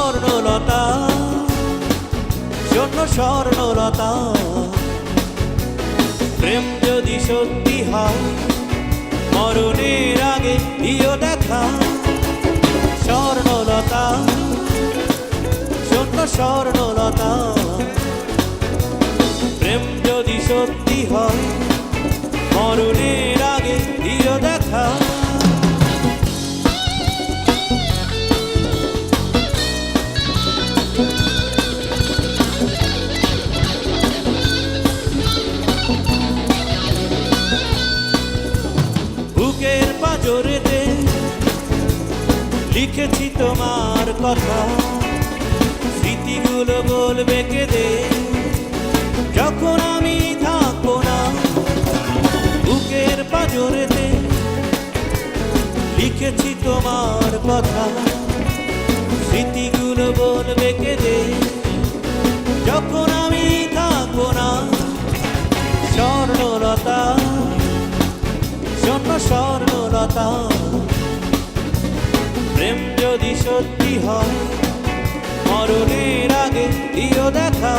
স্বর্ণলতা জন্য স্বর্ণলতা। প্রেম যদি সত্যি হয়, মরণের আগে দিও দেখা। স্বর্ণলতা জন্য স্বর্ণলতা। প্রেম যদি সত্যি হয়, মরণের আগে দিও দেখা। পাজরেতে লিখেছি তোমার কথা। স্মৃতিগুলো বলবে কেঁদে। যখন আমি থাকব না, বুকের পাজরেতে লিখেছি তোমার কথা। স্মৃতিগুলো বলবে কেঁদে। যখন আমি থাকব না, স্বর্ণলতা শোনো স্বর্ণলতা প্রেম যদি সত্যি হয় মরণের আগে দিও দেখা।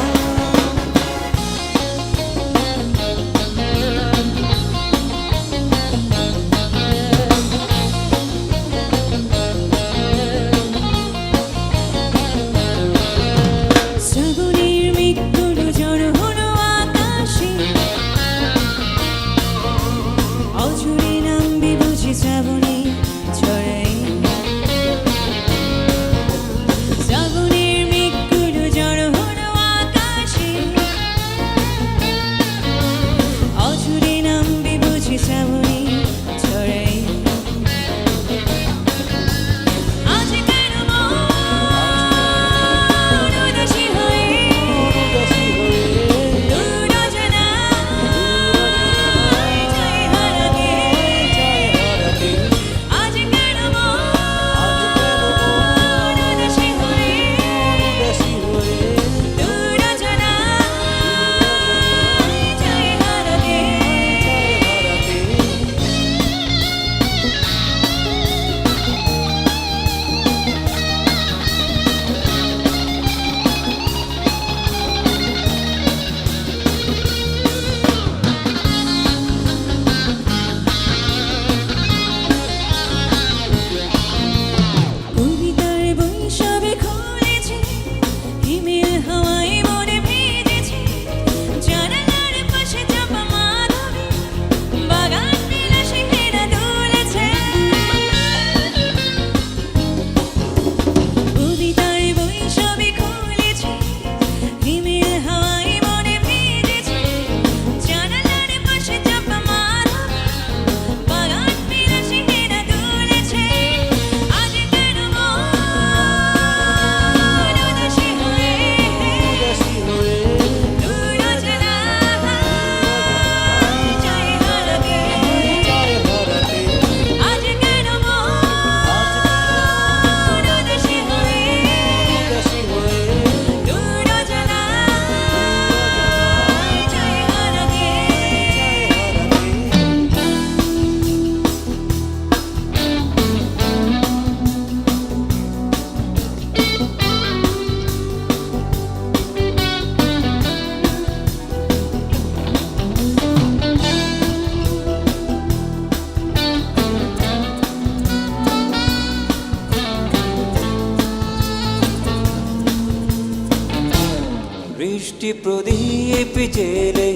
বৃষ্টি প্রদীপ জেলে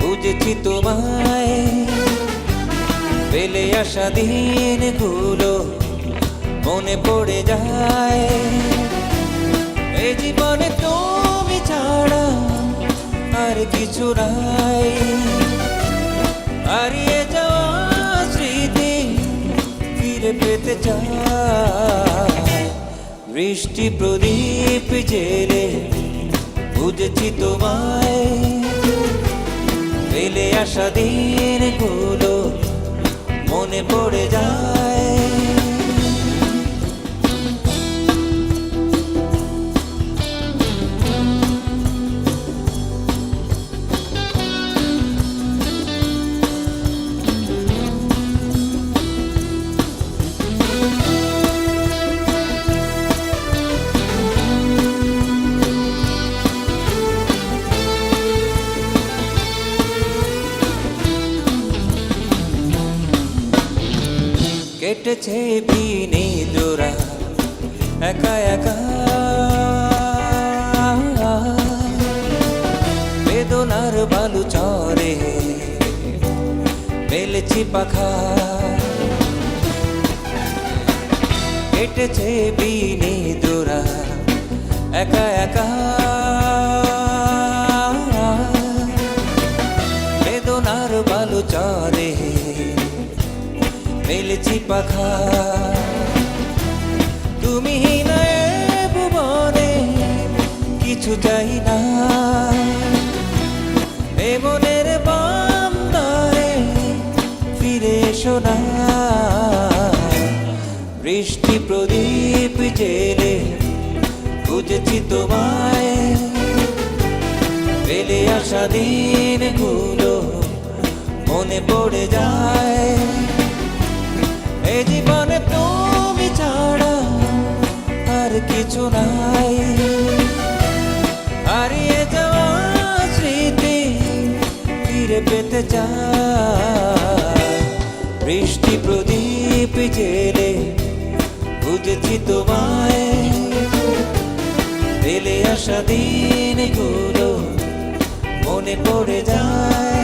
বুঝেছি তোমায়। পেলে আসা দিনগুলো মনে পড়ে যায়। এই জীবনে তুমি ছাড়া আর কিছু নাই। হারিয়ে যাওয়া স্মৃতি ফিরে পেতে চায়। বৃষ্টি প্রদীপ জেলে বুঝেছি তোমায়। আসা দিনগুলো মনে পড়ে যায়। কেটেছে বিনে জোড়া, একা একা। বেদনার বালু চরে মেলেছি পাখা। কেটেছে বিনে জোড়া, একা একা। পাখা। তুমি এ ভুবনে কিছু চাই না। মনের বান্দারে ফিরে এসো না। বৃষ্টি প্রদীপ জেলে খুঁজেছি তোমায়। ফেলে আসা দিনগুলো মনে পড়ে যায়। এ জীবনে তুমি ছাড়া আর কিছু নাই। হারিয়ে যাওয়া স্মৃতি ফিরে পেতে চাই। বৃষ্টি প্রদীপ জেলে বুঝেছি তোমায়। ফেলে আসা দিনগুলো মনে পড়ে যায়।